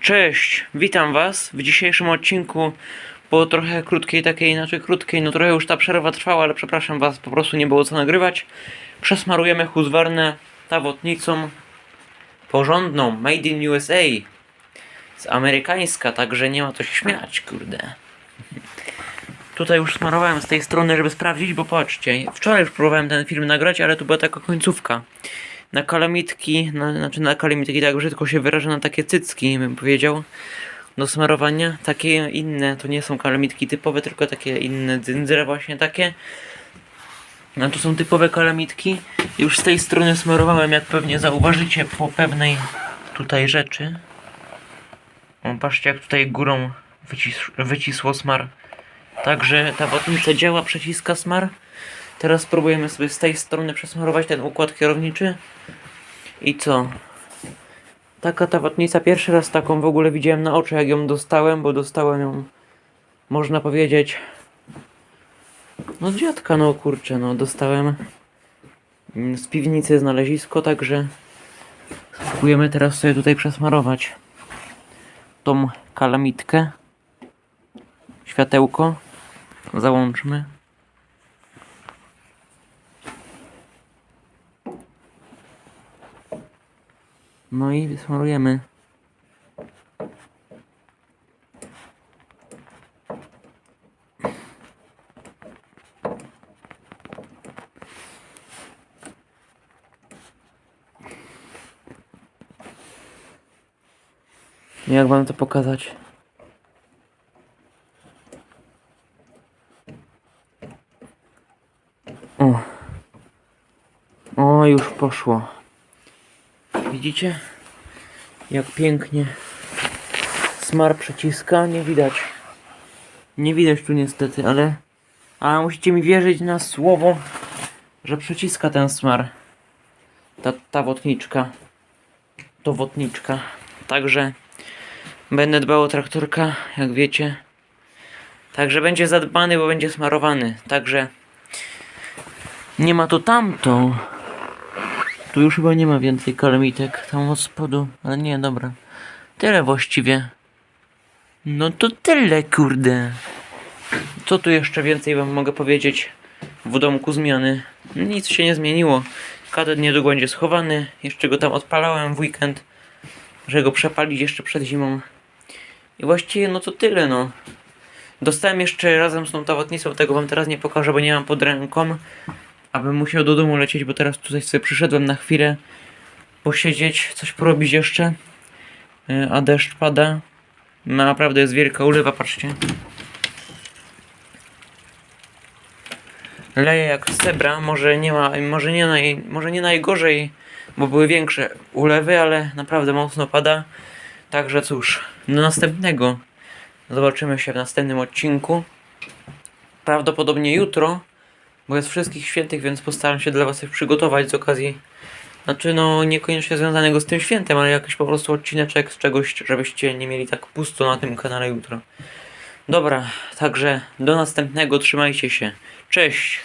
Cześć, witam was w dzisiejszym odcinku po trochę krótkiej, takiej inaczej krótkiej, no trochę już ta przerwa trwała, ale przepraszam was, po prostu nie było co nagrywać. Przesmarujemy huzwarnę tawotnicą porządną, made in USA. Z amerykańska, także nie ma co się śmiać, kurde. Tutaj już smarowałem z tej strony, żeby sprawdzić, bo patrzcie, wczoraj już próbowałem ten film nagrać, ale tu była taka końcówka. Na kalamitki, na, znaczy na kalamitki tak brzydko się wyraża, na takie cycki, bym powiedział, do smarowania. Takie inne, to nie są kalamitki typowe, tylko takie inne dzyndzre właśnie takie. A tu są typowe kalamitki. Już z tej strony smarowałem, jak pewnie zauważycie, po pewnej tutaj rzeczy. O, patrzcie, jak tutaj górą wycis wycisło smar. Także ta wodnica działa, przeciska smar. Teraz spróbujemy sobie z tej strony przesmarować ten układ kierowniczy. I co? Taka ta wodnica, pierwszy raz taką w ogóle widziałem na oczy, jak ją dostałem, bo dostałem ją, można powiedzieć, no dziadka, no kurczę, no dostałem z piwnicy znalezisko, także spróbujemy teraz sobie tutaj przesmarować tą kalamitkę. Światełko. Załączmy. No i wysmarujemy. Jak wam to pokazać? O. O, już poszło. Widzicie? Jak pięknie smar przeciska, nie widać. Nie widać tu niestety, ale a musicie mi wierzyć na słowo, że przeciska ten smar. Ta, ta wotniczka. To wotniczka. Także będę dbał o traktorka, jak wiecie. Także będzie zadbany, bo będzie smarowany. Także nie ma to tamto. Tu już chyba nie ma więcej kalamitek. Tam od spodu. Ale nie, dobra. Tyle właściwie. No to tyle, kurde. Co tu jeszcze więcej wam mogę powiedzieć w domku zmiany? Nic się nie zmieniło. Kadet niedługo będzie schowany. Jeszcze go tam odpalałem w weekend, żeby go przepalić jeszcze przed zimą. I właściwie no to tyle, no. Dostałem jeszcze razem z tą tawotnicą, tego wam teraz nie pokażę, bo nie mam pod ręką abym musiał do domu lecieć, bo teraz tutaj sobie przyszedłem na chwilę posiedzieć, coś porobić jeszcze. Yy, A deszcz pada. No, Naprawdę jest wielka ulewa, patrzcie. Leje jak zebra, może nie ma, może nie, naj, może nie najgorzej, bo były większe ulewy, ale naprawdę mocno pada. Także cóż, do następnego. Zobaczymy się w następnym odcinku. Prawdopodobnie jutro bo jest wszystkich świętych, więc postaram się dla was coś przygotować z okazji. Znaczy, no niekoniecznie związanego z tym świętem, ale jakiś po prostu odcineczek z czegoś, żebyście nie mieli tak pusto na tym kanale jutro. Dobra, także do następnego, trzymajcie się. Cześć!